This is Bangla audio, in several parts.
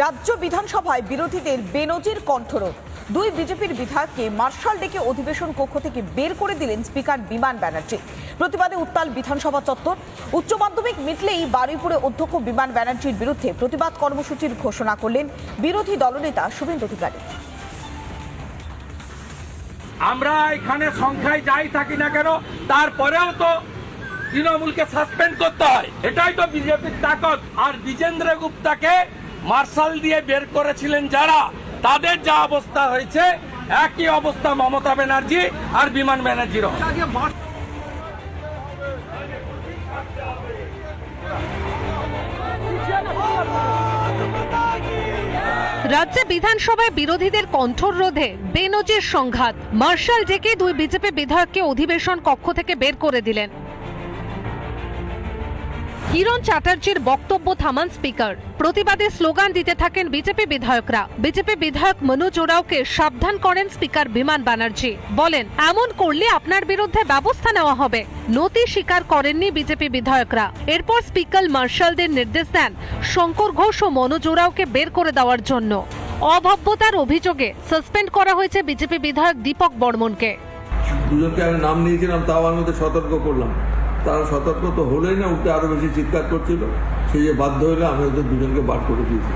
রাজ্য বিধানসভায় বিরোধীদের বেনজির কণ্ঠরোধ। দুই বিজেপির বিধায়ককে মার্শাল ডেকে অধিবেশন কক্ষ থেকে বের করে দিলেন স্পিকার বিমান ব্যানার্জি। প্রতিবাদে উত্তাল বিধানসভা চত্বর। উচ্চ মাধ্যমিক মিটলেই বারুইপুরে অধ্যক্ষ বিমান ব্যানার্জির বিরুদ্ধে প্রতিবাদ কর্মসূচির ঘোষণা করলেন বিরোধী দলনেতা শুভেন্দু অধিকারী। আমরা এখানে সংখ্যায় যাই থাকি না কেন, তারপরেও তো তৃণমূলকে সাসপেন্ড করতে হয়। এটাই তো বিজেপির তাকত। আর বিজেন্দ্র গুপ্তাকে মার্শাল দিয়ে বের করেছিলেন যারা, তাদের যা অবস্থা হয়েছে, একই অবস্থা মমতা ব্যানার্জি আর বিমান ব্যানার্জিরও। রাজ্যে বিধানসভায় বিরোধীদের কণ্ঠর রোধে বেনজির সংঘাত। মার্শাল জেকে দুই বিজেপি বিধায়ককে অধিবেশন কক্ষ থেকে বের করে দিলেন। কিরণ চ্যাটার্জির বক্তব্য থামান স্পিকার। প্রতিবাদে স্লোগান দিতে থাকেন বিজেপি বিধায়করা। বিজেপি বিধায়ক মনোজ ওরাওকে সাবধান করেন স্পিকার বিমান ব্যানার্জি বলেন, এমন করলে আপনার বিরুদ্ধে ব্যবস্থা নেওয়া হবে। নতি স্বীকার করেননি বিজেপি বিধায়করা। এরপর স্পিকার মার্শালদের নির্দেশ দেন শঙ্কর ঘোষ ও মনোজ ওরাওকে বের করে দেওয়ার জন্য। অভব্যতার অভিযোগে সাসপেন্ড করা হয়েছে বিজেপি বিধায়ক দীপক বর্মনকে। দুজনকে আমি নাম নিয়েছিলাম, তাও আমি সতর্ক করলাম। তারা সতর্ক তো হলোই না উঠে আরও বেশি চিৎকার করছিল। সেই যে বাধ্য হলে আমি ওদের দুজনকে বার করে দিয়েছি।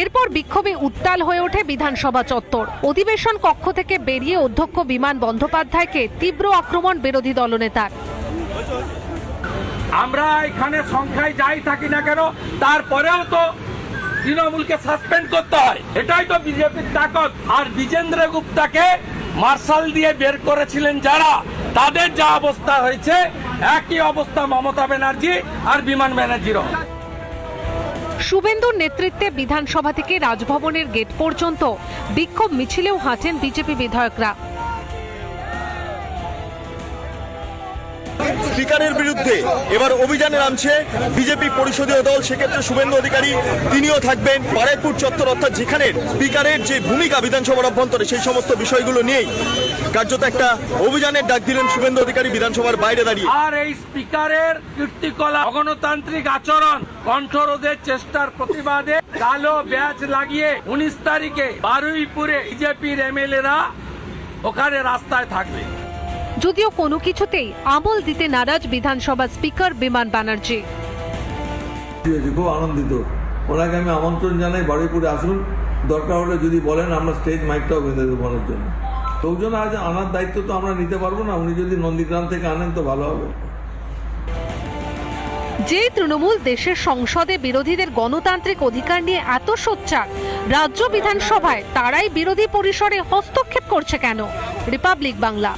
এরপর বিক্ষোভে উত্তাল হয়ে ওঠে বিধানসভা চত্বর। অধিবেশন কক্ষ থেকে বেরিয়ে অধ্যক্ষ বিমান বন্দ্যোপাধ্যায়কে তীব্র আক্রমণ বিরোধী দলনেতার। আমরা এখানে সংখ্যায় যাই থাকি না কেন তারপরেও তো তৃণমূলকে সাসপেন্ড করতে হয়। এটাই তো বিজেপির তাকত। আর বিজেন্দ্র গুপ্তাকে মার্শাল দিয়ে বের করেছিলেন যারা, তাদের যা অবস্থা হয়েছে, একই অবস্থা মমতা ব্যানার্জি আর বিমান ব্যানার্জিরও। শুভেন্দুর নেতৃত্বে বিধানসভা থেকে রাজভবনের গেট পর্যন্ত বিক্ষোভ মিছিলেও হাঁটেন বিজেপি বিধায়করা। স্পিকারের বিরুদ্ধে এবার অভিযানে নামছে বিজেপি পরিষদীয় দল। সেক্ষেত্রে শুভেন্দু অধিকারী, তিনিও থাকবেন। বারাইপুর চত্বর, অর্থাৎ যেখানে স্পিকারের যে ভূমিকা বিধানসভার অভ্যন্তরে, সেই সমস্ত বিষয়গুলো নিয়েই কার্যত একটা অভিযানের ডাক দিলেন শুভেন্দু অধিকারী বিধানসভার বাইরে দাঁড়িয়ে। আর এই স্পিকারের কীর্তিকলা অগণতান্ত্রিক আচরণ, কণ্ঠরোধের চেষ্টার প্রতিবাদে কালো ব্যাচ লাগিয়ে উনিশ তারিখে বারুইপুরে বিজেপির এমএলএরা ওখানে রাস্তায় থাকবে। যদিও কোনো কিছুতেই আমল দিতে নারাজ বিধানসভা স্পিকার বিমান ব্যানার্জি। খুব আনন্দিত। ওনাকে আমি আমন্ত্রণ জানাই বারুইপুরে আসুন। দরকার হলে যদি বলেন আমরা স্টেজ মাইকটাও বেঁধে দেবো ওনার জন্য। লোকজন আজ আনার দায়িত্ব তো আমরা নিতে পারব না উনি যদি নন্দীগ্রাম থেকে আনেন তো ভালো হবে। যে তৃণমূল দেশের সংসদে বিরোধীদের গণতান্ত্রিক অধিকার নিয়ে এত সোচ্চার রাজ্য বিধানসভায় তারাই বিরোধী পরিসরে হস্তক্ষেপ করছে কেন? রিপাবলিক বাংলা